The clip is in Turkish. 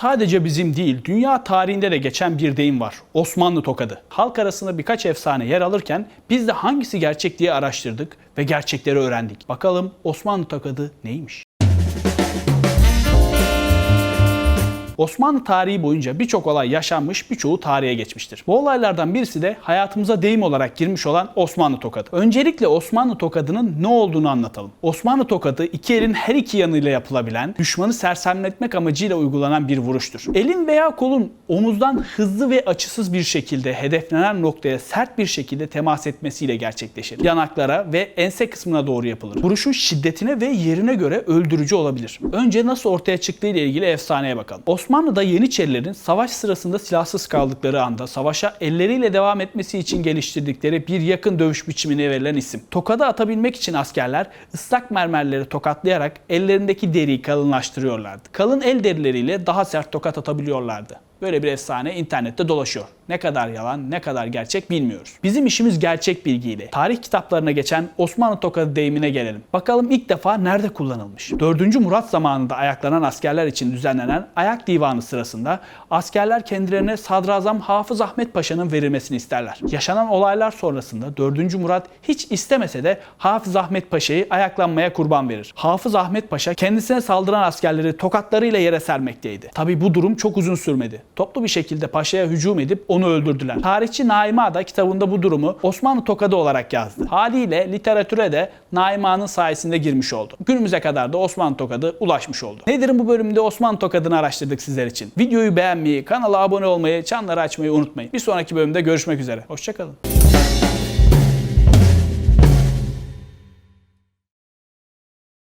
Sadece bizim değil, dünya tarihinde de geçen bir deyim var. Osmanlı tokadı. Halk arasında birkaç efsane yer alırken biz de hangisi gerçek diye araştırdık ve gerçekleri öğrendik. Bakalım Osmanlı tokadı neymiş? Osmanlı tarihi boyunca birçok olay yaşanmış, birçoğu tarihe geçmiştir. Bu olaylardan birisi de hayatımıza deyim olarak girmiş olan Osmanlı tokadı. Öncelikle Osmanlı tokadının ne olduğunu anlatalım. Osmanlı tokadı iki elin her iki yanıyla yapılabilen, düşmanı sersemletmek amacıyla uygulanan bir vuruştur. Elin veya kolun omuzdan hızlı ve açısız bir şekilde hedeflenen noktaya sert bir şekilde temas etmesiyle gerçekleşir. Yanaklara ve ense kısmına doğru yapılır. Vuruşun şiddetine ve yerine göre öldürücü olabilir. Önce nasıl ortaya çıktığı ile ilgili efsaneye bakalım. Osmanlı'da Yeniçerilerin savaş sırasında silahsız kaldıkları anda savaşa elleriyle devam etmesi için geliştirdikleri bir yakın dövüş biçimine verilen isim. Tokada atabilmek için askerler ıslak mermerleri tokatlayarak ellerindeki deriyi kalınlaştırıyorlardı. Kalın el derileriyle daha sert tokat atabiliyorlardı. Böyle bir efsane internette dolaşıyor. Ne kadar yalan, ne kadar gerçek bilmiyoruz. Bizim işimiz gerçek bilgiyle. Tarih kitaplarına geçen Osmanlı tokadı deyimine gelelim. Bakalım ilk defa nerede kullanılmış? 4. Murat zamanında ayaklanan askerler için düzenlenen ayak divanı sırasında askerler kendilerine Sadrazam Hafız Ahmet Paşa'nın verilmesini isterler. Yaşanan olaylar sonrasında 4. Murat hiç istemese de Hafız Ahmet Paşa'yı ayaklanmaya kurban verir. Hafız Ahmet Paşa kendisine saldıran askerleri tokatlarıyla yere sermekteydi. Tabi bu durum çok uzun sürmedi. Toplu bir şekilde paşaya hücum edip onu öldürdüler. Tarihçi Naima da kitabında bu durumu Osmanlı tokadı olarak yazdı. Haliyle literatüre de Naima'nın sayesinde girmiş oldu. Günümüze kadar da Osmanlı tokadı ulaşmış oldu. Nedir'in bu bölümünde Osmanlı tokadını araştırdık sizler için. Videoyu beğenmeyi, kanala abone olmayı, çanları açmayı unutmayın. Bir sonraki bölümde görüşmek üzere. Hoşçakalın.